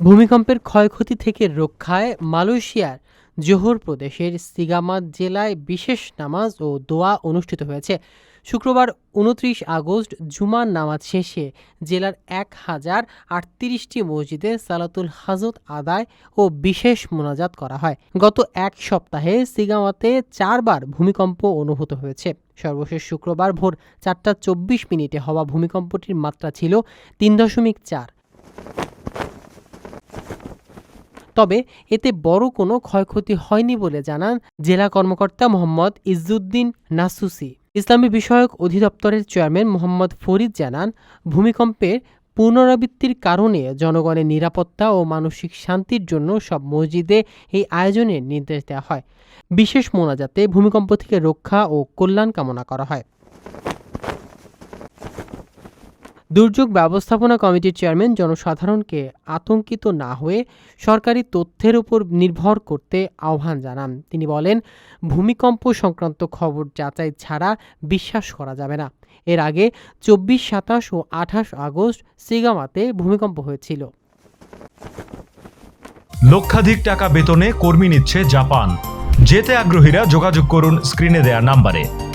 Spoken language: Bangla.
ভূমিকম্পের ক্ষয়ক্ষতি থেকে রক্ষায় মালয়েশিয়ার জোহর প্রদেশের সিগামাত জেলায় বিশেষ নামাজ ও দোয়া অনুষ্ঠিত হয়েছে। শুক্রবার উনত্রিশ আগস্ট জুমার নামাজ শেষে জেলার এক হাজার আটত্রিশটি মসজিদে সালাতুল হাজত আদায় ও বিশেষ মোনাজাত করা হয়। গত এক সপ্তাহে সিগামাতে চারবার ভূমিকম্প অনুভূত হয়েছে। সর্বশেষ শুক্রবার ভোর চারটা চব্বিশ মিনিটে হওয়া ভূমিকম্পটির মাত্রা ছিল তিন দশমিক চার। তবে এতে বড় কোনো ক্ষয়ক্ষতি হয়নি বলে জানান জেলা কর্মকর্তা মোহাম্মদ ইজ্জুদ্দিন নাসুসি। ইসলামী বিষয়ক অধিদপ্তরের চেয়ারম্যান মোহাম্মদ ফরিদ জানান, ভূমিকম্পের পুনরাবৃত্তির কারণে জনগণের নিরাপত্তা ও মানসিক শান্তির জন্য সব মসজিদে এই আয়োজনের নির্দেশ দেওয়া হয়। বিশেষ মোনাজাতে ভূমিকম্প থেকে রক্ষা ও কল্যাণ কামনা করা হয়। দুর্যোগ ব্যবস্থাপনা কমিটির চেয়ারম্যান জনসাধারণকে আতঙ্কিত না হয়ে সরকারি তথ্যের উপর নির্ভর করতে আহ্বান জানান। তিনি বলেন, ভূমিকম্প সংক্রান্ত খবর যাচাই ছাড়া বিশ্বাস করা যাবে না। এর আগে চব্বিশ, সাতাশ ও আঠাশ আগস্ট সিগামাতে ভূমিকম্প হয়েছিল। লক্ষাধিক টাকা বেতনে কর্মী নিচ্ছে জাপান। যেতে আগ্রহীরা যোগাযোগ করুন স্ক্রিনে দেয়া নাম্বারে।